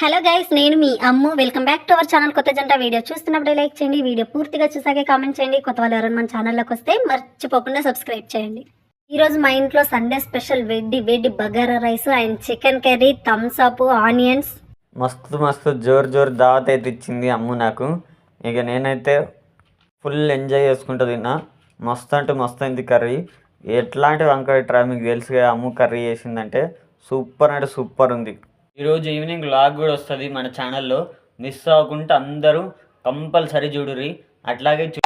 Hello guys నేను మీ Ammu. Welcome back to our channel కొత్త జంట వీడియో చూస్తున్నప్పుడే లైక్ చేయండి. వీడియో పూర్తిగా చూసాకే కామెంట్ చేయండి. కొత్త వాళ్ళు ఎవరైనా మన ఛానల్లోకి వస్తే మర్చిపోకుండా సబ్స్క్రైబ్ చేయండి. ఈరోజు మా ఇంట్లో సండే స్పెషల్ వెడ్డి వెడ్డి bagara rice and chicken curry Thums Up onions మస్తు మస్తు జోరు జోరు దావత్ అయితే ఇచ్చింది అమ్ము నాకు. ఇక నేనైతే ఫుల్ ఎంజాయ్ చేసుకుంటూ తిన్నా. మస్తు అంటే మస్తు అయింది కర్రీ. ఎట్లాంటి వంకాయ ట్రా మీకు తెలుసుగా అమ్ము కర్రీ చేసిందంటే సూపర్ అంటే సూపర్ ఉంది. ఈరోజు ఈవినింగ్ లాగ్ కూడా వస్తుంది మన ఛానల్లో. మిస్ అవ్వకుండా అందరూ కంపల్సరీ చూడుర్రి. అట్లాగే చూ-